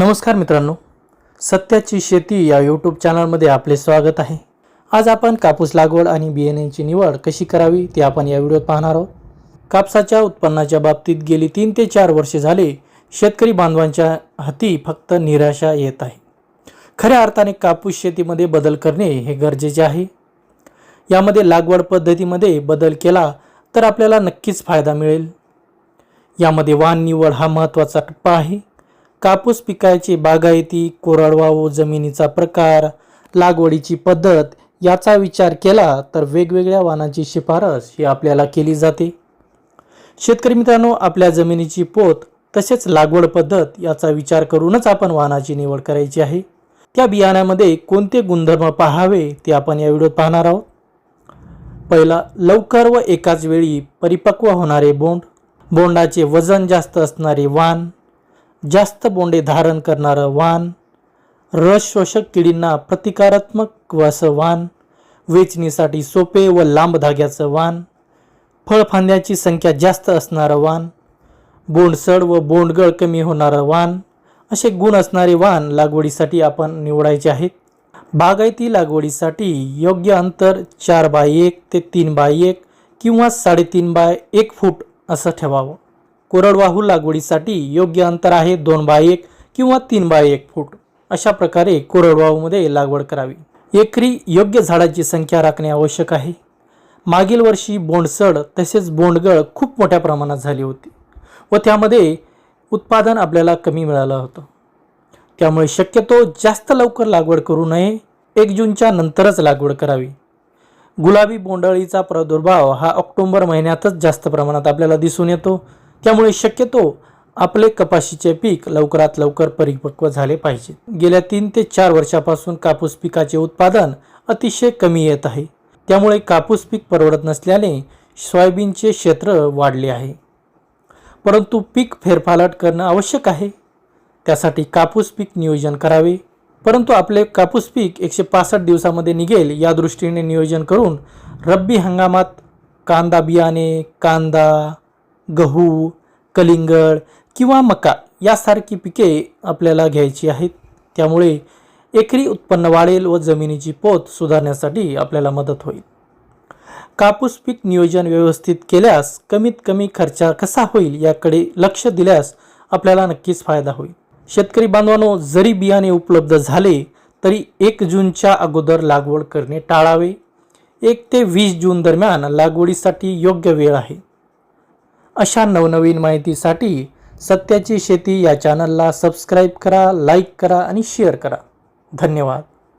नमस्कार मित्रांनो सत्याची शेती या यूट्यूब चॅनलमध्ये आपले स्वागत आहे. आज आपण कापूस लागवड आणि बियाण्यांची निवड कशी करावी ते आपण या व्हिडिओत पाहणार आहोत. कापसाच्या उत्पन्नाच्या बाबतीत गेली तीन ते चार वर्षे झाले शेतकरी बांधवांच्या हाती फक्त निराशा येत आहे. खऱ्या अर्थाने कापूस शेतीमध्ये बदल करणे हे गरजेचे आहे. यामध्ये लागवड पद्धतीमध्ये बदल केला तर आपल्याला नक्कीच फायदा मिळेल. यामध्ये वाण निवड हा महत्त्वाचा टप्पा आहे. कापूस पिकाची बागायती कोरडवाहू जमिनीचा प्रकार लागवडीची पद्धत याचा विचार केला तर वेगवेगळ्या वाणाची शिफारस ही आपल्याला केली जाते. शेतकरी मित्रांनो आपल्या जमिनीची पोत तसेच लागवड पद्धत याचा विचार करूनच आपण वाहनाची निवड करायची आहे. त्या बियाण्यामध्ये कोणते गुणधर्म पाहावे ते आपण या व्हिडिओत पाहणार आहोत. पहिला लवकर व एकाच वेळी परिपक्व होणारे बोंड. बोंडाचे वजन जास्त असणारे वाण. जास्त बोंडे धारण करणारं वाण रस शोषक किडींना प्रतिकारात्मक व असं वाण वेचणीसाठी सोपे व लांब धाग्याचं वाण फळफांद्याची संख्या जास्त असणारं वाण बोंडसड व बोंडगळ कमी होणारं वाण असे गुण असणारे वाण लागवडीसाठी आपण निवडायचे आहेत. बागायती लागवडीसाठी योग्य अंतर चार बाय एक ते तीन बाय एक किंवा साडेतीन बाय एक फूट असं ठेवावं. कोरडवाहू लागवडीसाठी योग्य अंतर आहे दोन बाय एक किंवा तीन बाय एक फूट. अशा प्रकारे कोरडवाहूमध्ये लागवड करावी. एकरी योग्य झाडाची संख्या राखणे आवश्यक आहे. मागील वर्षी बोंडसड तसेच बोंडगळ खूप मोठ्या प्रमाणात झाली होती व त्यामध्ये उत्पादन आपल्याला कमी मिळालं होतं. त्यामुळे शक्यतो जास्त लवकर लागवड करू नये. एक जूनच्या नंतरच लागवड करावी. गुलाबी बोंडअळीचा प्रादुर्भाव हा ऑक्टोंबर महिन्यातच जास्त प्रमाणात आपल्याला दिसून येतो. त्यामुळे शक्यतो आपले कपाशीचे पीक लवकरात लवकर परिपक्व झाले पाहिजे. गेल्या तीन ते चार वर्षापासून कापूस पिकाचे उत्पादन अतिशय कमी येत आहे. त्यामुळे कापूस पीक परवडत नसल्याने सोयाबीनचे क्षेत्र वाढले आहे. परंतु पीक फेरफालट करणं आवश्यक आहे. त्यासाठी कापूस पीक नियोजन करावे. परंतु आपले कापूस पीक एकशे पासष्ट दिवसामध्ये निघेल या दृष्टीने नियोजन करून रब्बी हंगामात कांदा बियाणे कांदा गहू कलिंगड किंवा मका यासारखी पिके आपल्याला घ्यायची आहेत. त्यामुळे एकरी उत्पन्न वाढेल व जमिनीची पोत सुधारण्यासाठी आपल्याला मदत होईल. कापूस पीक नियोजन व्यवस्थित केल्यास कमीत कमी खर्च कसा होईल याकडे लक्ष दिल्यास आपल्याला नक्कीच फायदा होईल. शेतकरी बांधवांनो जरी बियाणे उपलब्ध झाले तरी एक जूनच्या अगोदर लागवड करणे टाळावे. एक ते वीस जून दरम्यान लागवडीसाठी योग्य वेळ आहे. अशा नवनवीन माहितीसाठी सत्याची शेती या चॅनलला सबस्क्राईब करा लाईक करा आणि शेअर करा. धन्यवाद.